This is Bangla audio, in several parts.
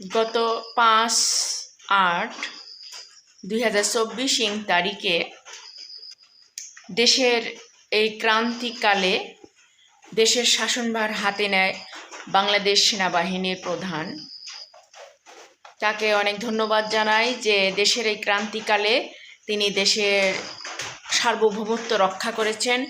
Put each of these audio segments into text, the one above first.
গত পাঁচ আট দুই হাজার চব্বিশ ইং তারিখে দেশের এই ক্রান্তিকালে দেশের শাসনভার হাতে নেয় বাংলাদেশ সেনাবাহিনীর প্রধান। তাকে অনেক ধন্যবাদ জানাই যে দেশের এই ক্রান্তিকালে তিনি দেশের সার্বভৌমত্ব রক্ষা করেছেন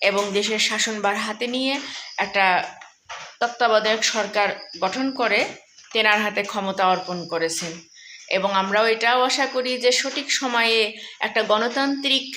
এবং দেশের শাসনভার হাতে নিয়ে একটা তত্ত্বাবধায়ক সরকার গঠন করে তেনার হাতে ক্ষমতা অর্পণ করেছেন। এবং আমরাও এটাও আশা করি যে সঠিক সময়ে একটা গণতান্ত্রিক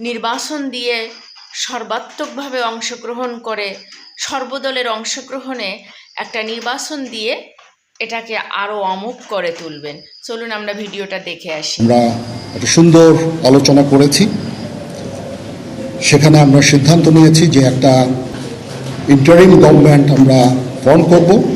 নির্বাচন দিয়ে সর্বাত্মকভাবে অংশগ্রহণ করে সর্বদলের অংশগ্রহণে একটা নির্বাচন দিয়ে এটাকে আরও অমুক করে তুলবেন। চলুন আমরা ভিডিওটা দেখে আসি। আমরা একটা সুন্দর আলোচনা করেছি। সেখানে আমরা সিদ্ধান্ত নিয়েছি যে একটা ইন্টারিম গভর্নমেন্ট আমরা ফর্ম করব।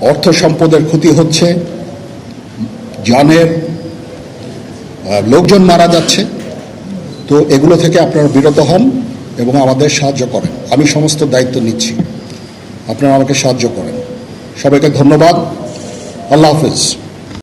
অর্থ সম্পদের ক্ষতি হচ্ছে জানের লোকজন মারা যাচ্ছে, তো এগুলো থেকে আপনারা বিরত হন এবং আমাদের সাহায্য করেন। আমি সমস্ত দায়িত্ব নিচ্ছি। আপনারা আমাকে সাহায্য করেন। সবাইকে ধন্যবাদ। আল্লাহ হাফিজ।